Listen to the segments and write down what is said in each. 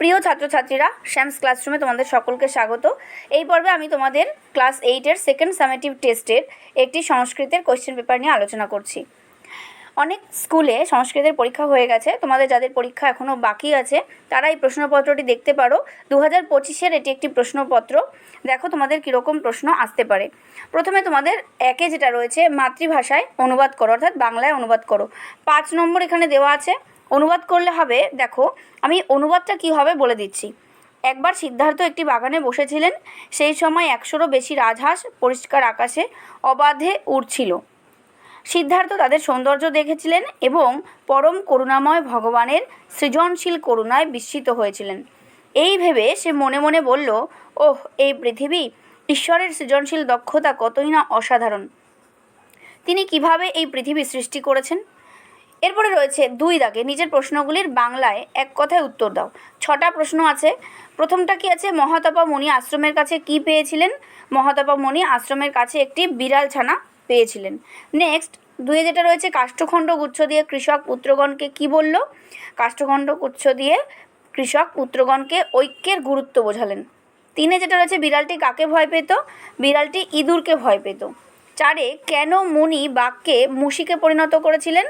প্রিয় ছাত্রছাত্রীরা, শ্যামস ক্লাসরুমে তোমাদের সকলকে স্বাগত। এই পর্বে আমি তোমাদের ক্লাস এইটের সেকেন্ড সামেটিভ টেস্টের একটি সংস্কৃতের কোয়েশ্চেন পেপার নিয়ে আলোচনা করছি। অনেক স্কুলে সংস্কৃতের পরীক্ষা হয়ে গেছে। তোমাদের যাদের পরীক্ষা এখনও বাকি আছে, তারা এই প্রশ্নপত্রটি দেখতে পারো। দু হাজার পঁচিশের এটি একটি প্রশ্নপত্র। দেখো তোমাদের কীরকম প্রশ্ন আসতে পারে। প্রথমে তোমাদের একে যেটা রয়েছে, মাতৃভাষায় অনুবাদ করো, অর্থাৎ বাংলায় অনুবাদ করো। পাঁচ নম্বর এখানে দেওয়া আছে অনুবাদ করলে হবে, দেখো, আমি অনুবাদটা কী হবে বলে দিচ্ছি। একবার সিদ্ধার্থ একটি বাগানে বসেছিলেন, সেই সময় একশোরও বেশি রাজহাঁস পরিষ্কার আকাশে অবাধে উড়ছিল। সিদ্ধার্থ তাদের সৌন্দর্য দেখেছিলেন এবং পরম করুণাময় ভগবানের সৃজনশীল করুণায় বিস্মিত হয়েছিলেন। এই ভেবে সে মনে মনে বলল, ওহ, এই পৃথিবী, ঈশ্বরের সৃজনশীল দক্ষতা কতই না অসাধারণ। তিনি কীভাবে এই পৃথিবী সৃষ্টি করেছেন? এরপরে রয়েছে দুই দাগে। নিজের প্রশ্নগুলির বাংলায় এক কথায় উত্তর দাও। ছটা প্রশ্ন আছে। প্রথমটা কি আছে? মহাতপা মুনি আশ্রমের কাছে কি পেয়েছিলেন? মহাতপা মুনি আশ্রমের কাছে একটি বিড়াল ছানা পেয়েছিলেন। নেক্সট, দুয়ে যেটা রয়েছে, কাষ্ঠখণ্ড গুচ্ছ দিয়ে কৃষক পুত্রগণকে কি বলল? কাষ্ঠখণ্ড গুচ্ছ দিয়ে কৃষক পুত্রগণকে ঐক্যের গুরুত্ব বোঝালেন। তিনে যেটা রয়েছে, বিড়ালটি কাকে ভয় পেত? বিড়ালটি ইঁদুরকে ভয় পেত। চারে, কেন মুনি বাঘকে মুশিকে পরিণত করেছিলেন?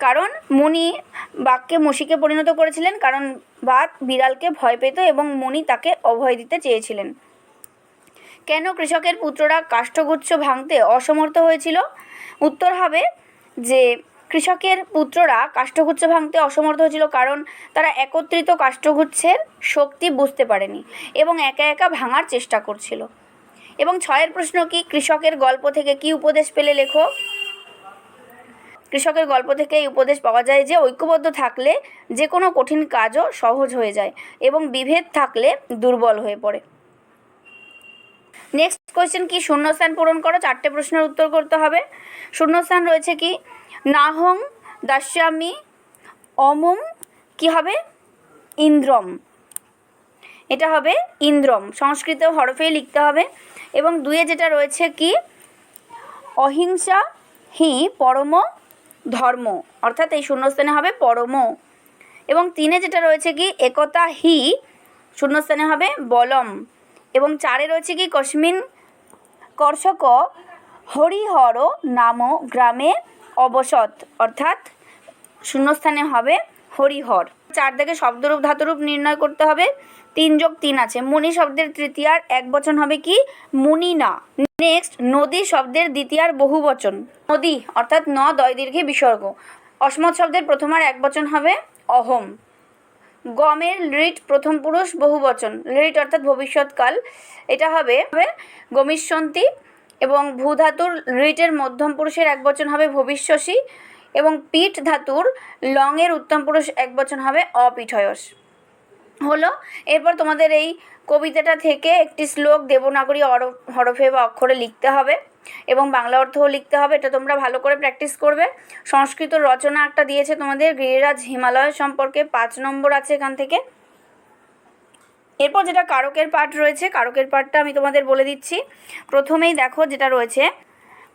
কারণ মুনি বাঘকে মুশিকে পরিণত করেছিলেন, কারণ বাঘ বিড়ালকে ভয় পেত এবং মুনি তাকে অভয় দিতে চেয়েছিলেন। কেন কৃষকের পুত্ররা কাষ্ঠগুচ্ছ ভাঙতে অসমর্থ হয়েছিল? উত্তর হবে যে, কৃষকের পুত্ররা কাষ্ঠগুচ্ছ ভাঙতে অসমর্থ হয়েছিল কারণ তারা একত্রিত কাষ্ঠগুচ্ছের শক্তি বুঝতে পারেনি এবং একা একা ভাঙার চেষ্টা করছিল। এবং ছয়ের প্রশ্ন কি, কৃষকের গল্প থেকে কি উপদেশ পেলে লেখো? কৃষকের গল্প থেকে এই উপদেশ পাওয়া যায় যে ঐক্যবদ্ধ থাকলে যে কোনো কঠিন কাজও সহজ হয়ে যায় এবং বিভেদ থাকলে দুর্বল হয়ে পড়ে। নেক্সট কোয়েশ্চেন কি শূন্যস্থান পূরণ করো? চারটে প্রশ্নের উত্তর করতে হবে। শূন্যস্থান রয়েছে কি? নাহং, দাস্যামি, অমুম, কি হবে? ইন্দ্রম। এটা হবে ইন্দ্রম। সংস্কৃত হরফেই লিখতে হবে। এবং দুয়ে যেটা রয়েছে কি? অহিংসা, হি, পরম ধর্ম, অর্থাৎ এই শূন্যস্থানে হবে পরম। এবং তিনে যেটা রয়েছে কি, একতা হি, শূন্যস্থানে হবে বলম। এবং চারে রয়েছে কি কশ্মিন কর্ষক, হরিহর নাম গ্রামে অবসত, অর্থাৎ শূন্যস্থানে হবে হরিহর। চার দিকে শব্দরূপ, ধাতুরূপ নির্ণয় করতে হবে। তিন যোগ তিন আছে। মুনি শব্দের তৃতীয়ার এক বচন হবে কি? মুনি না। নেক্সট নদী শব্দের দ্বিতীয়ার বহু বচন। নদী, অর্থাৎ ন দয় দীর্ঘে বিসর্গ। অসমত শব্দের প্রথমার এক বচন হবে অহম। গমের লিট প্রথম পুরুষ বহু বচন। লিট অর্থাৎ ভবিষ্যৎকাল। এটা হবে গমিষ্যন্তি এবং ভূ ধাতুর রিটের মধ্যম পুরুষের এক বচন হবে ভবিষ্যসী এবং পিঠ ধাতুর লংয়ের উত্তম পুরুষ এক বচন হবে অপিঠয়স। হলো। এরপর তোমাদের এই কবিতাটা থেকে একটি শ্লোক দেবনাগরী হরফে বা অক্ষরে লিখতে হবে এবং বাংলা অর্থও লিখতে হবে। এটা তোমরা ভালো করে প্র্যাকটিস করবে। সংস্কৃত রচনা একটা দিয়েছে তোমাদের গিরিরাজ হিমালয় সম্পর্কে, পাঁচ নম্বর আছে এখান থেকে। এরপর যেটা কারকের পাঠ রয়েছে, কারকের পাঠটা আমি তোমাদের বলে দিচ্ছি। প্রথমেই দেখো যেটা রয়েছে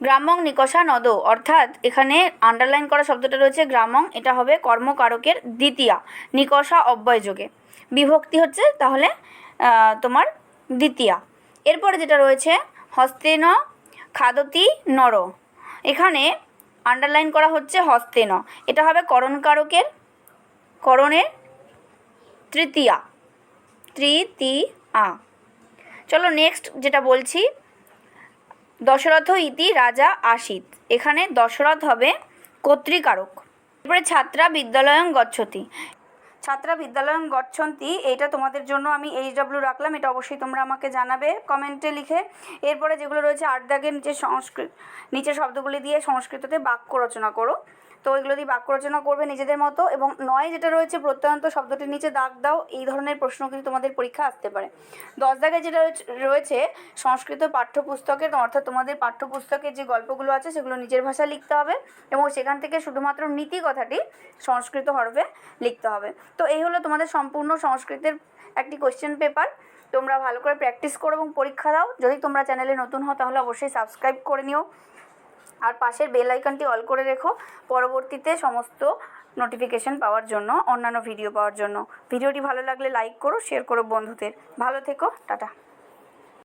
গ্রামং নিকষা নদ, অর্থাৎ এখানে আন্ডারলাইন করা শব্দটা রয়েছে গ্রামং এটা হবে কর্মকারকের দ্বিতীয়া, নিকষা অব্যয় যোগে। বিভক্তি হচ্ছে তাহলে তোমার দ্বিতীয়া। এরপরে যেটা রয়েছে, হস্তেন খাদতি নর। এখানে আন্ডারলাইন করা হচ্ছে হস্তেন। এটা হবে করণকারকের, করণের তৃতীয়া। তৃতীয়া। চলো নেক্সট যেটা বলছি, দশরথ ইতি রাজা আশিত। এখানে দশরথ হবে কর্তৃকারক। এরপরে ছাত্রা বিদ্যালয়ং গচ্ছতি। ছাত্রা বিদ্যালয়ং গচ্ছন্তি, এইটা তোমাদের জন্য আমি এইচ ডাব্লিউ রাখলাম, এটা অবশ্যই তোমরা আমাকে জানাবে কমেন্টে লিখে। এরপরে যেগুলো রয়েছে আট দাগের নিচে সংস্কৃত নিচে শব্দগুলি দিয়ে সংস্কৃততে বাক্য রচনা করো। তো এগুলো দিয়ে বাক্য রচনা করবে নিজেদের মতো এবং নয় যেটা রয়েছে প্রত্যয়ন্ত শব্দটির নিচে দাগ দাও, এই ধরনের প্রশ্ন কিন্তু তোমাদের পরীক্ষা আসতে পারে। দশ দাগে যেটা রয়েছে- সংস্কৃত পাঠ্যপুস্তকের অর্থাৎ তোমাদের পাঠ্যপুস্তকের যে গল্পগুলো আছে সেগুলো নিজের ভাষায় লিখতে হবে এবং সেখান থেকে শুধুমাত্র নীতি কথাটি সংস্কৃত হরফে লিখতে হবে। তো এই হলো তোমাদের সম্পূর্ণ সংস্কৃতের একটি কোশ্চেন পেপার তোমরা ভালো করে প্র্যাকটিস করো এবং পরীক্ষা দাও। যদি তোমরা চ্যানেলে নতুন হও তাহলে অবশ্যই সাবস্ক্রাইব করে নিও। আর পাশের বেল আইকনটি অল করে রেখো। পরবর্তীতে সমস্ত নোটিফিকেশান পাওয়ার জন্য, অন্যান্য ভিডিও পাওয়ার জন্য। ভিডিওটি ভালো লাগলে লাইক করো শেয়ার করো বন্ধুদের। ভালো থেকো, টাটা।